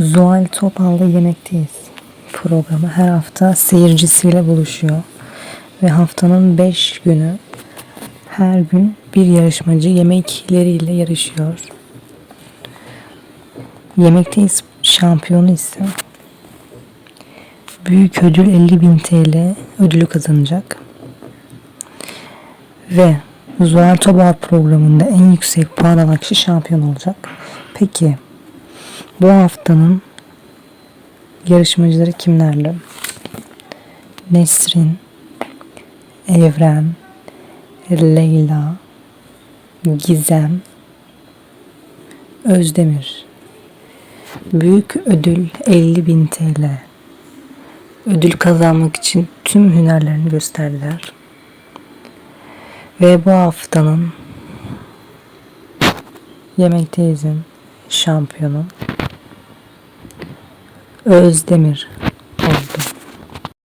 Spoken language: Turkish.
Zuhal Topal'da Yemekteyiz programı her hafta seyircisiyle buluşuyor. Ve haftanın 5 günü her gün bir yarışmacı yemekleriyle yarışıyor. Yemekteyiz şampiyonu ise büyük ödül 50.000 TL ödülü kazanacak. Ve Zuhal Topal programında en yüksek puan alan kişi şampiyon olacak. Peki bu haftanın yarışmacıları kimlerle? Nesrin, Evren, Leyla, Gizem, Özdemir. Büyük ödül 50.000 TL. Ödül kazanmak için tüm hünerlerini gösterdiler. Ve bu haftanın Yemekteyiz'in şampiyonu Özdemir